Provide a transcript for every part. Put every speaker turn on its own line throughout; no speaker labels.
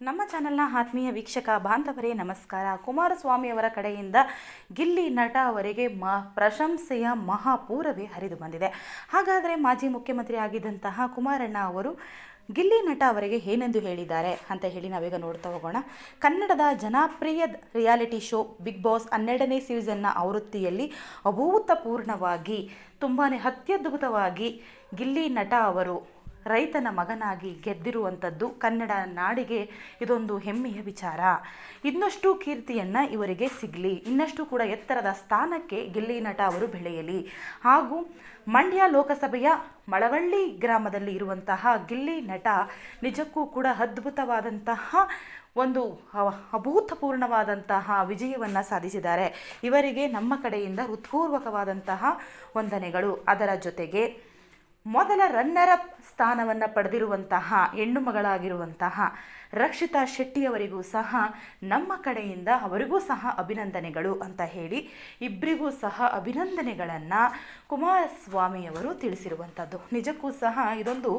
ನಮ್ಮ ಚಾನೆಲ್ನ ಆತ್ಮೀಯ ವೀಕ್ಷಕ ಬಾಂಧವರೇ, ನಮಸ್ಕಾರ. ಕುಮಾರಸ್ವಾಮಿಯವರ ಕಡೆಯಿಂದ ಗಿಲ್ಲಿ ನಟ ಅವರಿಗೆ ಮ ಪ್ರಶಂಸೆಯ ಮಹಾಪೂರವೇ ಹರಿದು ಬಂದಿದೆ. ಹಾಗಾದರೆ ಮಾಜಿ ಮುಖ್ಯಮಂತ್ರಿ ಆಗಿದ್ದಂತಹ ಕುಮಾರಣ್ಣ ಅವರು ಗಿಲ್ಲಿ ನಟ ಅವರಿಗೆ ಏನೆಂದು ಹೇಳಿದ್ದಾರೆ ಅಂತ ಹೇಳಿ ನಾವೀಗ ನೋಡ್ತಾ ಹೋಗೋಣ. ಕನ್ನಡದ ಜನಪ್ರಿಯ ರಿಯಾಲಿಟಿ ಶೋ ಬಿಗ್ ಬಾಸ್ ಹನ್ನೆರಡನೇ ಸೀಸನ್ನ ಆವೃತ್ತಿಯಲ್ಲಿ ಅಭೂತಪೂರ್ಣವಾಗಿ ತುಂಬಾ ಅತ್ಯದ್ಭುತವಾಗಿ ಗಿಲ್ಲಿ ನಟ ಅವರು ರೈತನ ಮಗನಾಗಿ ಗೆದ್ದಿರುವಂಥದ್ದು ಕನ್ನಡ ನಾಡಿಗೆ ಇದೊಂದು ಹೆಮ್ಮೆಯ ವಿಚಾರ. ಇನ್ನಷ್ಟು ಕೀರ್ತಿಯನ್ನು ಇವರಿಗೆ ಸಿಗಲಿ. ಇನ್ನಷ್ಟು ಕೂಡ ಎತ್ತರದ ಸ್ಥಾನಕ್ಕೆ ಗಿಲ್ಲಿ ನಟ ಅವರು ಬೆಳೆಯಲಿ. ಹಾಗೂ ಮಂಡ್ಯ ಲೋಕಸಭೆಯ ಮಳವಳ್ಳಿ ಗ್ರಾಮದಲ್ಲಿ ಇರುವಂತಹ ಗಿಲ್ಲಿ ನಟ ನಿಜಕ್ಕೂ ಕೂಡ ಅದ್ಭುತವಾದಂತಹ ಒಂದು ಅಭೂತಪೂರ್ಣವಾದಂತಹ ವಿಜಯವನ್ನು ಸಾಧಿಸಿದ್ದಾರೆ. ಇವರಿಗೆ ನಮ್ಮ ಕಡೆಯಿಂದ ಹೃತ್ಪೂರ್ವಕವಾದಂತಹ ವಂದನೆಗಳು. ಅದರ ಜೊತೆಗೆ ಮೊದಲ ರನ್ನರ್ ಅಪ್ ಸ್ಥಾನವನ್ನು ಪಡೆದಿರುವಂತಹ ಹೆಣ್ಣು ಮಗಳಾಗಿರುವಂತಹ ರಕ್ಷಿತಾ ಶೆಟ್ಟಿಯವರಿಗೂ ಸಹ ನಮ್ಮ ಕಡೆಯಿಂದ ಅವರಿಗೂ ಸಹ ಅಭಿನಂದನೆಗಳು ಅಂತ ಹೇಳಿ ಇಬ್ಬರಿಗೂ ಸಹ ಅಭಿನಂದನೆಗಳನ್ನು ಕುಮಾರಸ್ವಾಮಿಯವರು ತಿಳಿಸಿರುವಂಥದ್ದು ನಿಜಕ್ಕೂ ಸಹ ಇದೊಂದು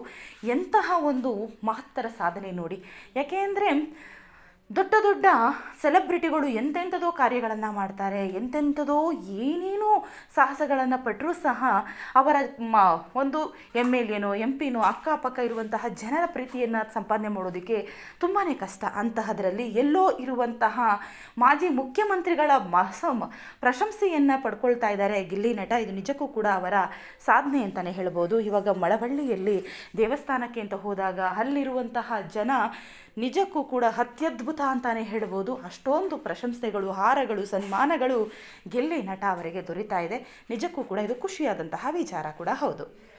ಎಂತಹ ಒಂದು ಮಹತ್ತರ ಸಾಧನೆ ನೋಡಿ. ಯಾಕೆಂದರೆ ದೊಡ್ಡ ದೊಡ್ಡ ಸೆಲೆಬ್ರಿಟಿಗಳು ಎಂತೆಂಥದೋ ಕಾರ್ಯಗಳನ್ನು ಮಾಡ್ತಾರೆ, ಎಂತೆಂಥದೋ ಏನೇನೋ ಸಾಹಸಗಳನ್ನು ಪಟ್ಟರೂ ಸಹ ಅವರ ಮ, ಒಂದು ಎಂ ಎಲ್ ಎನೋ ಎಂ ಪಿನೋ ಅಕ್ಕಪಕ್ಕ ಇರುವಂತಹ ಜನರ ಪ್ರೀತಿಯನ್ನು ಸಂಪಾದನೆ ಮಾಡೋದಕ್ಕೆ ತುಂಬಾ ಕಷ್ಟ. ಅಂತಹದರಲ್ಲಿ ಎಲ್ಲೋ ಇರುವಂತಹ ಮಾಜಿ ಮುಖ್ಯಮಂತ್ರಿಗಳ ಮಸ, ಪ್ರಶಂಸೆಯನ್ನು ಪಡ್ಕೊಳ್ತಾ ಇದ್ದಾರೆ ಗಿಲ್ಲಿ ನಟ. ಇದು ನಿಜಕ್ಕೂ ಕೂಡ ಅವರ ಸಾಧನೆ ಅಂತಲೇ ಹೇಳ್ಬೋದು. ಇವಾಗ ಮಳವಳ್ಳಿಯಲ್ಲಿ ದೇವಸ್ಥಾನಕ್ಕೆ ಅಂತ ಹೋದಾಗ ಅಲ್ಲಿರುವಂತಹ ಜನ ನಿಜಕ್ಕೂ ಕೂಡ ಅತ್ಯದ್ಭುತ ಅಂತಾನೆ ಹೇಳ್ಬೋದು. ಅಷ್ಟೊಂದು ಪ್ರಶಂಸೆಗಳು, ಹಾರಗಳು, ಸನ್ಮಾನಗಳು ಗೆಲ್ಲಿ ನಟ ಅವರಿಗೆ ದೊರೀತಾ ಇದೆ. ನಿಜಕ್ಕೂ ಕೂಡ ಇದು ಖುಷಿಯಾದಂತಹ ವಿಚಾರ ಕೂಡ ಹೌದು.